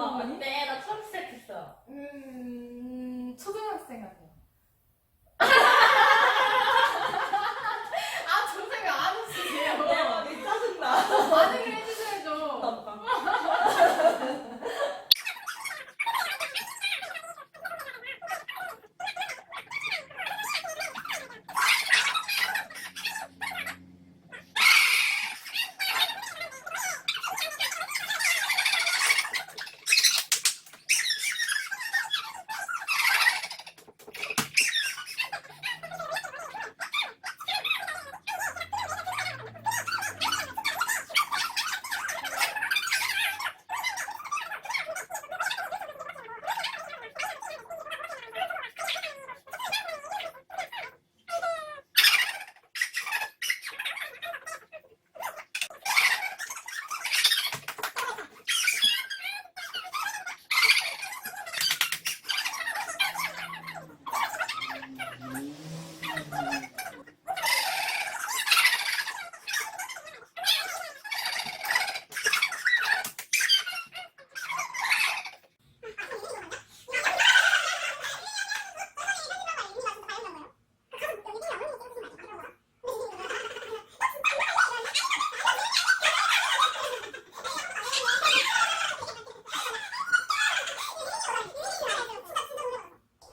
어? 어때? 나 처음 시작했어. 음, 초등학생 같아요. 아, 저 생각 안 했으세요? 야, 니 짜증나. 반응을 해주셔야죠. 나볼까?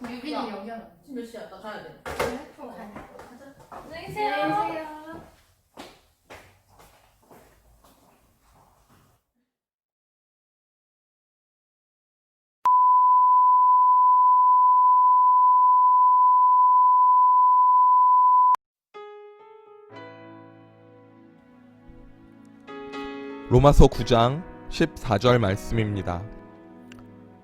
유빈이 야. 여기 하나. 지금 몇 시야? 나 가야 돼. 안녕히 계세요. 로마서 9장 14절 말씀입니다.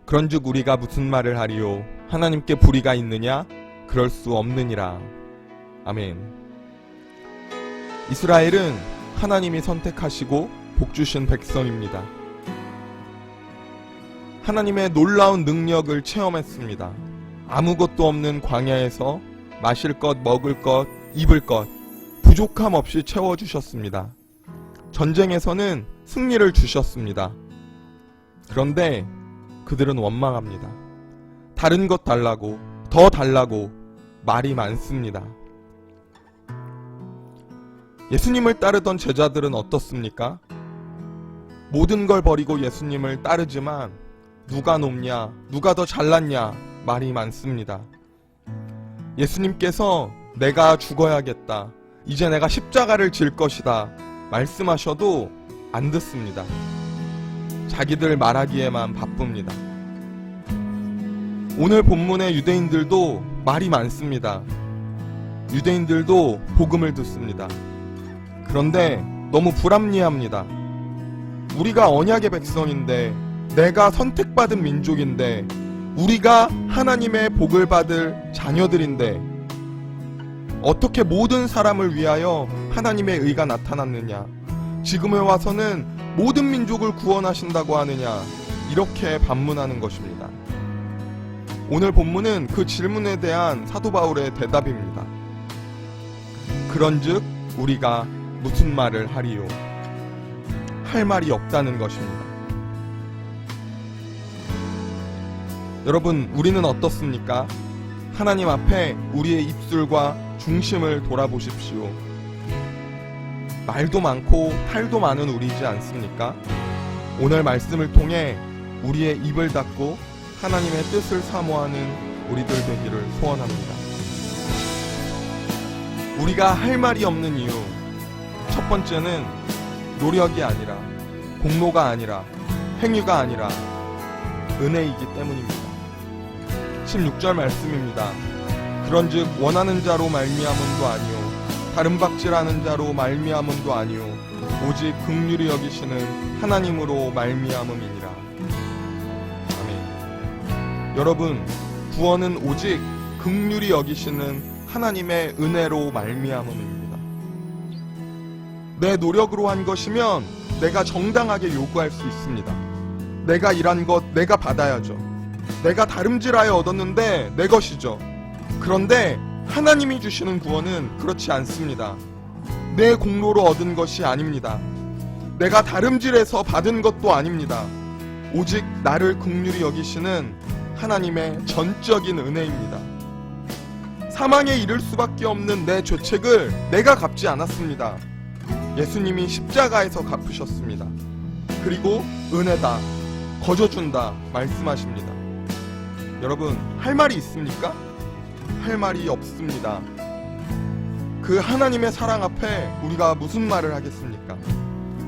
그런즉 우리가 무슨 말을 하리요 하나님께 불의가 있느냐 그럴 수 없느니라. 아멘. 이스라엘은 하나님이 선택하시고 복 주신 백성입니다. 하나님의 놀라운 능력을 체험했습니다. 아무것도 없는 광야에서 마실 것, 먹을 것, 입을 것 부족함 없이 채워 주셨습니다. 전쟁에서는 승리를 주셨습니다. 그런데 그들은 원망합니다. 다른 것 달라고, 더 달라고 말이 많습니다. 예수님을 따르던 제자들은 어떻습니까? 모든 걸 버리고 예수님을 따르지만 누가 높냐, 누가 더 잘났냐 말이 많습니다. 예수님께서 내가 죽어야겠다. 이제 내가 십자가를 질 것이다. 말씀하셔도 안 듣습니다. 자기들 말하기에만 바쁩니다. 오늘 본문의 유대인들도 말이 많습니다. 유대인들도 복음을 듣습니다. 그런데 너무 불합리합니다. 우리가 언약의 백성인데, 내가 선택받은 민족인데, 우리가 하나님의 복을 받을 자녀들인데, 어떻게 모든 사람을 위하여 하나님의 의가 나타났느냐? 지금에 와서는 모든 민족을 구원하신다고 하느냐? 이렇게 반문하는 것입니다. 오늘 본문은 그 질문에 대한 사도 바울의 대답입니다. 그런즉 우리가 무슨 말을 하리요? 할 말이 없다는 것입니다. 여러분, 우리는 어떻습니까? 하나님 앞에 우리의 입술과 중심을 돌아보십시오. 말도 많고 탈도 많은 우리지 않습니까? 오늘 말씀을 통해 우리의 입을 닫고 하나님의 뜻을 사모하는 우리들 되기를 소원합니다. 우리가 할 말이 없는 이유. 첫 번째는 노력이 아니라, 공로가 아니라, 행위가 아니라, 은혜이기 때문입니다. 16절 말씀입니다. 그런즉 원하는 자로 말미암음도 아니요 다른 박질하는 자로 말미암음도 아니요 오직 긍휼히 여기시는 하나님으로 말미암음이니라. 여러분 구원은 오직 긍휼히 여기시는 하나님의 은혜로 말미암음입니다. 내 노력으로 한 것이면 내가 정당하게 요구할 수 있습니다. 내가 일한 것 내가 받아야죠. 내가 다름질하여 얻었는데 내 것이죠. 그런데 하나님이 주시는 구원은 그렇지 않습니다. 내 공로로 얻은 것이 아닙니다. 내가 다름질해서 받은 것도 아닙니다. 오직 나를 극률히 여기시는 하나님의 전적인 은혜입니다. 사망에 이를 수밖에 없는 내 죄책을 내가 갚지 않았습니다. 예수님이 십자가에서 갚으셨습니다. 그리고 은혜다, 거저준다 말씀하십니다. 여러분, 할 말이 있습니까? 할 말이 없습니다. 그 하나님의 사랑 앞에 우리가 무슨 말을 하겠습니까?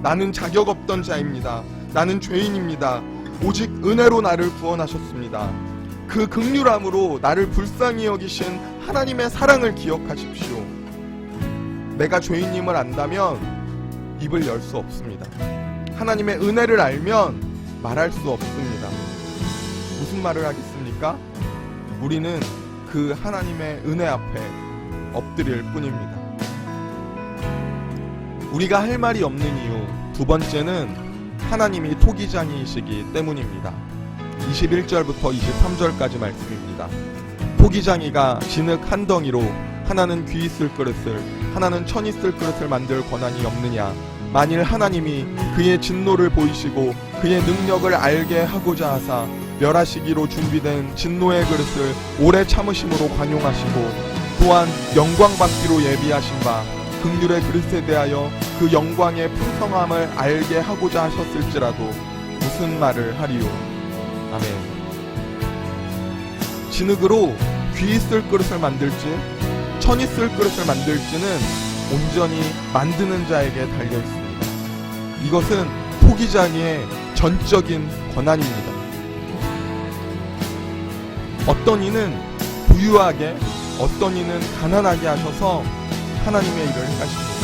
나는 자격 없던 자입니다. 나는 죄인입니다. 오직 은혜로 나를 구원하셨습니다. 그 극률함으로 나를 불쌍히 여기신 하나님의 사랑을 기억하십시오. 내가 죄인임을 안다면 입을 열 수 없습니다. 하나님의 은혜를 알면 말할 수 없습니다. 무슨 말을 하겠습니까? 우리는 그 하나님의 은혜 앞에 엎드릴 뿐입니다. 우리가 할 말이 없는 이유 두 번째는 하나님이 토기장이시기 때문입니다. 21절부터 23절까지 말씀입니다. 토기장이가 진흙 한 덩이로 하나는 귀 있을 그릇을 하나는 천 있을 그릇을 만들 권한이 없느냐 만일 하나님이 그의 진노를 보이시고 그의 능력을 알게 하고자 하사 멸하시기로 준비된 진노의 그릇을 오래 참으심으로 관용하시고 또한 영광 받기로 예비하신 바 극률의 그릇에 대하여 그 영광의 풍성함을 알게 하고자 하셨을지라도 무슨 말을 하리요 아멘 진흙으로 귀 있을 그릇을 만들지 천 있을 그릇을 만들지는 온전히 만드는 자에게 달려 있습니다. 이것은 포기자니의 전적인 권한입니다. 어떤 이는 부유하게, 어떤 이는 가난하게 하셔서 하나님의 일을 행하십니다.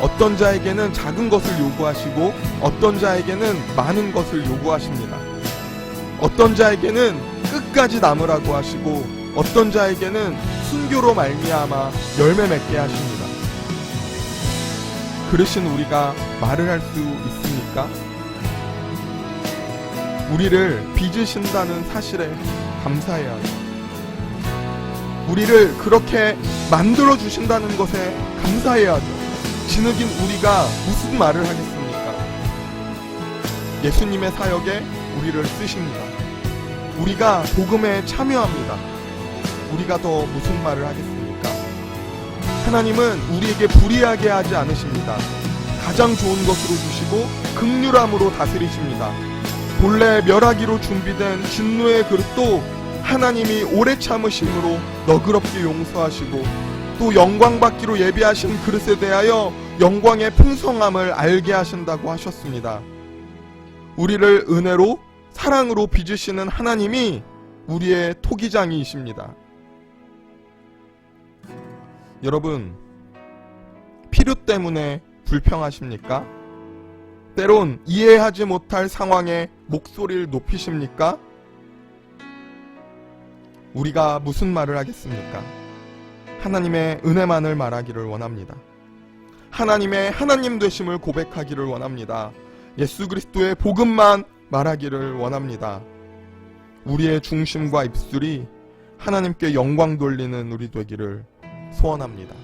어떤 자에게는 작은 것을 요구하시고, 어떤 자에게는 많은 것을 요구하십니다. 어떤 자에게는 끝까지 남으라고 하시고, 어떤 자에게는 순교로 말미암아 열매 맺게 하십니다. 그러신 우리가 말을 할 수 있습니까? 우리를 빚으신다는 사실에 감사해야 하죠. 우리를 그렇게 만들어 주신다는 것에 감사해야 하죠. 진흙인 우리가 무슨 말을 하겠습니까? 예수님의 사역에 우리를 쓰십니다. 우리가 복음에 참여합니다. 우리가 더 무슨 말을 하겠습니까? 하나님은 우리에게 불이하게 하지 않으십니다. 가장 좋은 것으로 주시고 극률함으로 다스리십니다. 본래 멸하기로 준비된 진노의 그릇도 하나님이 오래 참으심으로 너그럽게 용서하시고 또 영광 받기로 예비하신 그릇에 대하여 영광의 풍성함을 알게 하신다고 하셨습니다. 우리를 은혜로 사랑으로 빚으시는 하나님이 우리의 토기장이십니다. 여러분, 필요 때문에 불평하십니까? 때론 이해하지 못할 상황에 목소리를 높이십니까? 우리가 무슨 말을 하겠습니까? 하나님의 은혜만을 말하기를 원합니다. 하나님의 하나님 되심을 고백하기를 원합니다. 예수 그리스도의 복음만 말하기를 원합니다. 우리의 중심과 입술이 하나님께 영광 돌리는 우리 되기를 소원합니다.